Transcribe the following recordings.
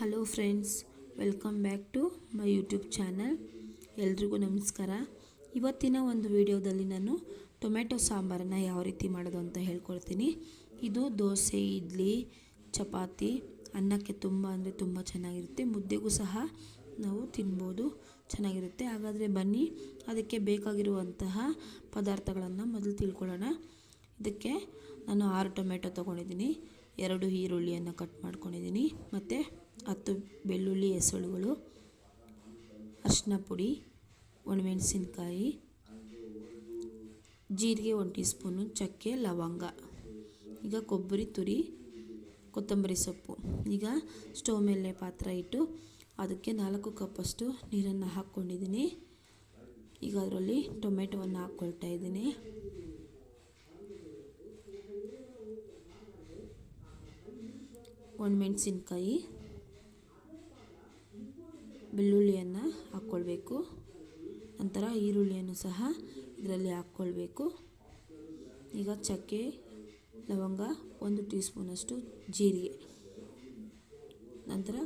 Hello friends, welcome back to my YouTube channel. ಎಲ್ರಿಗೂ ನಮಸ್ಕಾರ. ಇವತ್ತಿನ ಒಂದು ವಿಡಿಯೋದಲ್ಲಿ ನಾನು ಟೊಮೆಟೊ ಸಾಂಬಾರನ್ನು ಯಾವ ರೀತಿ ಮಾಡೋದು ಅಂತ ಹೇಳ್ಕೊಳ್ತೀನಿ. ಇದು ದೋಸೆ, ಇಡ್ಲಿ, ಚಪಾತಿ, ಅನ್ನಕ್ಕೆ ತುಂಬ ಅಂದರೆ ತುಂಬ ಚೆನ್ನಾಗಿರುತ್ತೆ. ಮುದ್ದೆಗೂ ಸಹ ನಾವು ತಿನ್ಬೋದು, ಚೆನ್ನಾಗಿರುತ್ತೆ. ಹಾಗಾದರೆ ಬನ್ನಿ, ಅದಕ್ಕೆ ಬೇಕಾಗಿರುವಂತಹ ಪದಾರ್ಥಗಳನ್ನು ಮೊದಲು ತಿಳ್ಕೊಳ್ಳೋಣ. ಇದಕ್ಕೆ ನಾನು ಆರು ಟೊಮೆಟೊ ತೊಗೊಂಡಿದ್ದೀನಿ. ಎರಡು ಈರುಳ್ಳಿಯನ್ನು ಕಟ್ ಮಾಡ್ಕೊಂಡಿದ್ದೀನಿ. ಮತ್ತು ಹತ್ತು ಬೆಳ್ಳುಳ್ಳಿ ಎಸಳುಗಳು ಅರಿಶಿನ ಪುಡಿ, ಒಣಮೆಣಸಿನ್ಕಾಯಿ, ಜೀರಿಗೆ ಒಂದು ಟೀ ಸ್ಪೂನು ಚಕ್ಕೆ, ಲವಂಗ. ಈಗ ಕೊಬ್ಬರಿ ತುರಿ, ಕೊತ್ತಂಬರಿ ಸೊಪ್ಪು. ಈಗ ಸ್ಟವ್ ಮೇಲೆ ಪಾತ್ರ ಇಟ್ಟು ಅದಕ್ಕೆ ನಾಲ್ಕು ಕಪ್ಪಷ್ಟು ನೀರನ್ನು ಹಾಕ್ಕೊಂಡಿದ್ದೀನಿ. ಈಗ ಅದರಲ್ಲಿ ಟೊಮೆಟೊವನ್ನು ಹಾಕ್ಕೊಳ್ತಾ ಇದ್ದೀನಿ. ಒಣಮೆಣಸಿನ್ಕಾಯಿ ಬೆಳ್ಳುಳ್ಳಿಯನ್ನು ಹಾಕ್ಕೊಳ್ಬೇಕು. ನಂತರ ಈರುಳ್ಳಿಯನ್ನು ಸಹ ಇದರಲ್ಲಿ ಹಾಕ್ಕೊಳ್ಬೇಕು. ಈಗ ಚಕ್ಕೆ, ಲವಂಗ ಒಂದು ಟೀ ಸ್ಪೂನಷ್ಟು ಜೀರಿಗೆ. ನಂತರ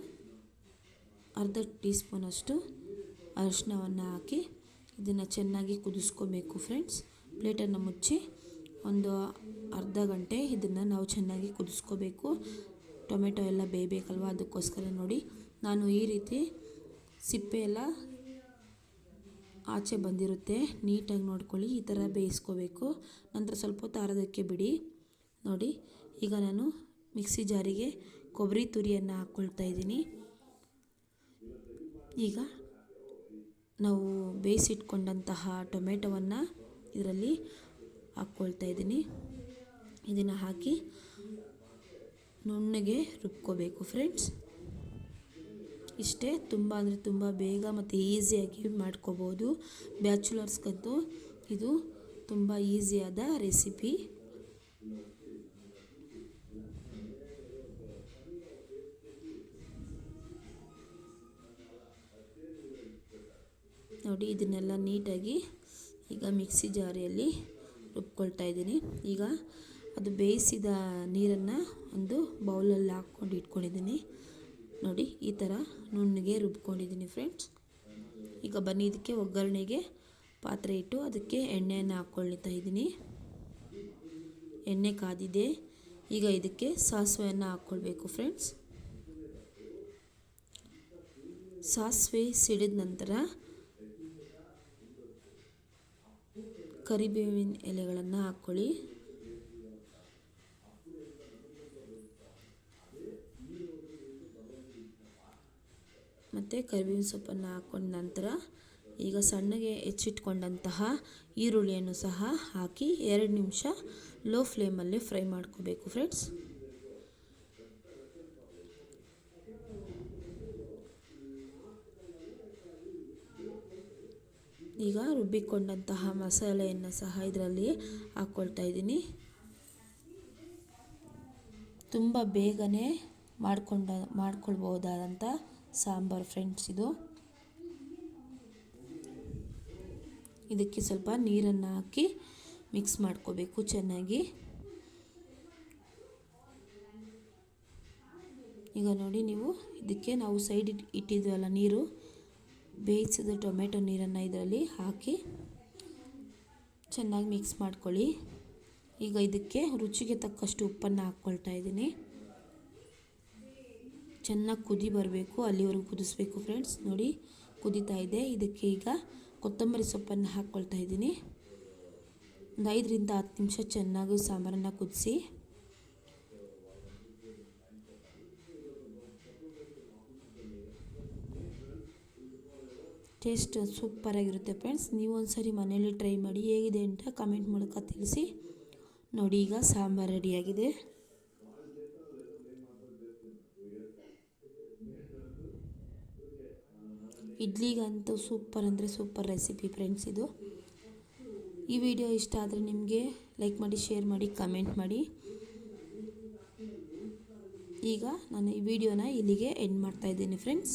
ಅರ್ಧ ಟೀ ಸ್ಪೂನಷ್ಟು ಅರಿಶಿನವನ್ನು ಹಾಕಿ ಇದನ್ನು ಚೆನ್ನಾಗಿ ಕುದಿಸ್ಕೋಬೇಕು ಫ್ರೆಂಡ್ಸ್. ಪ್ಲೇಟನ್ನು ಮುಚ್ಚಿ ಒಂದು ಅರ್ಧ ಗಂಟೆ ಇದನ್ನು ನಾವು ಚೆನ್ನಾಗಿ ಕುದಿಸ್ಕೋಬೇಕು. ಟೊಮೆಟೊ ಎಲ್ಲ ಬೇಯಬೇಕಲ್ವ ಅದಕ್ಕೋಸ್ಕರ ನೋಡಿ. ನಾನು ಈ ರೀತಿ ಸಿಪ್ಪೆ ಎಲ್ಲ ಆಚೆ ಬಂದಿರುತ್ತೆ. ನೀಟಾಗಿ ನೋಡ್ಕೊಳ್ಳಿ. ಈ ಥರ ಬೇಯಿಸ್ಕೋಬೇಕು. ನಂತರ ಸ್ವಲ್ಪ ಹೊತ್ತು ಆರೋದಕ್ಕೆ ಬಿಡಿ. ನೋಡಿ, ಈಗ ನಾನು ಮಿಕ್ಸಿ ಜಾರಿಗೆ ಕೊಬ್ಬರಿ ತುರಿಯನ್ನು ಹಾಕ್ಕೊಳ್ತಾ ಇದ್ದೀನಿ. ಈಗ ನಾವು ಬೇಯಿಸಿಟ್ಕೊಂಡಂತಹ ಟೊಮೆಟೊವನ್ನು ಇದರಲ್ಲಿ ಹಾಕ್ಕೊಳ್ತಾ ಇದ್ದೀನಿ. ಇದನ್ನು ಹಾಕಿ ನುಣ್ಣಗೆ ರುಬ್ಕೋಬೇಕು ಫ್ರೆಂಡ್ಸ್ ಇಷ್ಟೇ ತುಂಬ ಅಂದರೆ ತುಂಬ ಬೇಗ ಮತ್ತು ಈಸಿಯಾಗಿ ಮಾಡ್ಕೋಬೋದು. ಬ್ಯಾಚುಲರ್ಸ್ಗಂತೂ ಇದು ತುಂಬ ಈಸಿಯಾದ ರೆಸಿಪಿ. ನೋಡಿ, ಇದನ್ನೆಲ್ಲ ನೀಟಾಗಿ ಈಗ ಮಿಕ್ಸಿ ಜಾರಿಯಲ್ಲಿ ರುಬ್ಕೊಳ್ತಾ ಇದ್ದೀನಿ. ಈಗ ಅದು ಬೇಯಿಸಿದ ನೀರನ್ನು ಒಂದು ಬೌಲಲ್ಲಿ ಹಾಕ್ಕೊಂಡು ಇಟ್ಕೊಂಡಿದ್ದೀನಿ. ನೋಡಿ, ಈ ಥರ ನುಣ್ಣಗೆ ರುಬ್ಕೊಂಡಿದ್ದೀನಿ ಫ್ರೆಂಡ್ಸ್ ಈಗ ಬನ್ನಿ, ಇದಕ್ಕೆ ಒಗ್ಗರಣೆಗೆ ಪಾತ್ರೆ ಇಟ್ಟು ಅದಕ್ಕೆ ಎಣ್ಣೆಯನ್ನು ಹಾಕ್ಕೊಳ್ತಾ ಇದ್ದೀನಿ. ಎಣ್ಣೆ ಕಾದಿದೆ. ಈಗ ಇದಕ್ಕೆ ಸಾಸಿವೆಯನ್ನು ಹಾಕ್ಕೊಳ್ಬೇಕು ಫ್ರೆಂಡ್ಸ್ ಸಾಸಿವೆ ಸಿಡಿದ ನಂತರ ಕರಿಬೇವಿನ ಎಲೆಗಳನ್ನು ಹಾಕ್ಕೊಳ್ಳಿ ಮತ್ತು ಕರಿಬೇವಿನ ಸೊಪ್ಪನ್ನು ಹಾಕ್ಕೊಂಡ ನಂತರ ಈಗ ಸಣ್ಣಗೆ ಹೆಚ್ಚಿಟ್ಕೊಂಡಂತಹ ಈರುಳ್ಳಿಯನ್ನು ಸಹ ಹಾಕಿ ಎರಡು ನಿಮಿಷ ಲೋ ಫ್ಲೇಮಲ್ಲಿ ಫ್ರೈ ಮಾಡ್ಕೋಬೇಕು ಫ್ರೆಂಡ್ಸ್ ಈಗ ರುಬ್ಬಿಕೊಂಡಂತಹ ಮಸಾಲೆಯನ್ನು ಸಹ ಇದರಲ್ಲಿ ಹಾಕ್ಕೊಳ್ತಾ ಇದ್ದೀನಿ. ತುಂಬ ಬೇಗನೆ ಮಾಡ್ಕೊಂಡ ಮಾಡ್ಕೊಳ್ಬಹುದಾದಂಥ ಸಾಂಬಾರು ಫ್ರೆಂಡ್ಸ್ ಇದು. ಇದಕ್ಕೆ ಸ್ವಲ್ಪ ನೀರನ್ನು ಹಾಕಿ ಮಿಕ್ಸ್ ಮಾಡ್ಕೋಬೇಕು ಚೆನ್ನಾಗಿ. ಈಗ ನೋಡಿ ನೀವು, ಇದಕ್ಕೆ ನಾವು ಸೈಡ್ ಇಟ್ಟಿದ್ವಲ್ಲ ನೀರು. ಬೇಯಿಸಿದ ಟೊಮೆಟೊ ನೀರನ್ನು ಇದರಲ್ಲಿ ಹಾಕಿ ಚೆನ್ನಾಗಿ ಮಿಕ್ಸ್ ಮಾಡ್ಕೊಳ್ಳಿ. ಈಗ ಇದಕ್ಕೆ ರುಚಿಗೆ ತಕ್ಕಷ್ಟು ಉಪ್ಪನ್ನು ಹಾಕ್ಕೊಳ್ತಾ ಇದ್ದೀನಿ. ಚೆನ್ನಾಗಿ ಕುದಿ ಬರಬೇಕು ಅಲ್ಲಿವರೆಗೂ ಕುದಿಸ್ಬೇಕು ಫ್ರೆಂಡ್ಸ್ ನೋಡಿ, ಕುದೀತಾ ಇದೆ. ಇದಕ್ಕೆ ಈಗ ಕೊತ್ತಂಬರಿ ಸೊಪ್ಪನ್ನು ಹಾಕ್ಕೊಳ್ತಾ ಇದ್ದೀನಿ. ಒಂದು ಐದರಿಂದ ಹತ್ತು ನಿಮಿಷ ಚೆನ್ನಾಗಿ ಸಾಂಬಾರನ್ನು ಕುದಿಸಿ. ಟೇಸ್ಟ್ ಸೂಪರಾಗಿರುತ್ತೆ ಫ್ರೆಂಡ್ಸ್ ನೀವು ಒಂದ್ಸರಿ ಮನೇಲಿ ಟ್ರೈ ಮಾಡಿ, ಹೇಗಿದೆ ಅಂತ ಕಮೆಂಟ್ ಮೂಲಕ ತಿಳಿಸಿ. ನೋಡಿ, ಈಗ ಸಾಂಬಾರು ರೆಡಿಯಾಗಿದೆ ಇಡ್ಲಿಗಂತೂ ಸೂಪರ್ ಅಂದರೆ ಸೂಪರ್ ರೆಸಿಪಿ ಫ್ರೆಂಡ್ಸ್ ಇದು. ಈ ವಿಡಿಯೋ ಇಷ್ಟ ಆದರೆ ನಿಮಗೆ ಲೈಕ್ ಮಾಡಿ ಶೇರ್ ಮಾಡಿ ಕಮೆಂಟ್ ಮಾಡಿ. ಈಗ ನಾನು ಈ ವಿಡಿಯೋನ ಇಲ್ಲಿಗೆ ಎಂಡ್ ಮಾಡ್ತಾಯಿದ್ದೀನಿ ಫ್ರೆಂಡ್ಸ್